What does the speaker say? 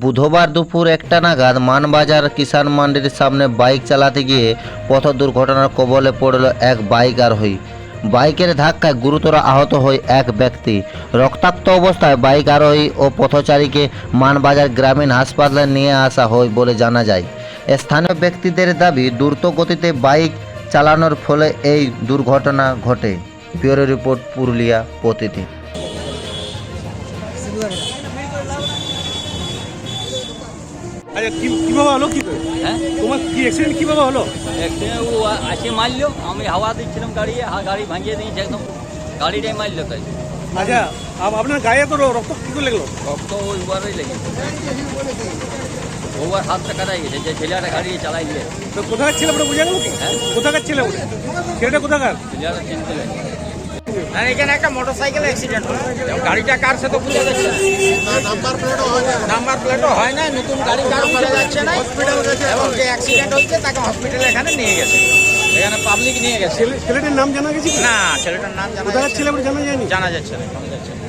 বুধবার দুপুর একটা নাগাদ মানবাজার কিষাণ মান্ডির সামনে বাইক চালাতে গিয়ে পথ দুর্ঘটনার কবলে পড়ল এক বাইক আরোহী বাইকের ধাক্কায় গুরুতর আহত হয় এক ব্যক্তি। রক্তাক্ত অবস্থায় বাইক আরোহী ও পথচারীকে মানবাজার গ্রামীণ হাসপাতালে নিয়ে আসা হয় বলে জানা যায়। স্থানীয় ব্যক্তিদের দাবি, দ্রুত গতিতে বাইক চালানোর ফলে এই দুর্ঘটনা ঘটে। ব্যুরো রিপোর্ট পুরুলিয়া প্রতিদিন। আচ্ছা কি কীভাবে হলো কি হ্যাঁ? তোমার কি অ্যাক্সিডেন্ট কীভাবে হলো? একদিনে ও আ- আসে মারলো আমি হাওয়া দিচ্ছিলাম গাড়ি হা- গাড়ি ভাঙিয়ে দিয়েছে একদম গাড়িটাই মারলো তাই। আচ্ছা আপনার গায়ে তো রক্ত কি করে লাগল? রক্ত ওই উবারই লেগেছে। ওবার হাতটা কাটাই গেছে যে ছেলেটা গাড়ি চালাই দিয়ে তো কোথাকার ছেলে ওটা বোঝা গেল কি? হ্যাঁ। কোথাকার ছেলে ওটা? ছেলেটা কোথাকার? ছেলেটা না এখানে একটা মোটরসাইকেল অ্যাক্সিডেন্ট হলো। গাড়িটা কার সে তো বুঝে যাচ্ছে না। নাম্বার প্লেটও হয় না নতুন গাড়ি কার বুঝে যাচ্ছে না। এবং যে অ্যাক্সিডেন্ট হচ্ছে তাকে হসপিটালে এখানে নিয়ে গেছে। এখানে পাবলিক নিয়ে গেছে। ছেলেটির নাম জানা গেছে কি? না ছেলেটার নাম জানা ছেলে জানা যায়নি? না। জানা যাচ্ছে না জানা যাচ্ছে না।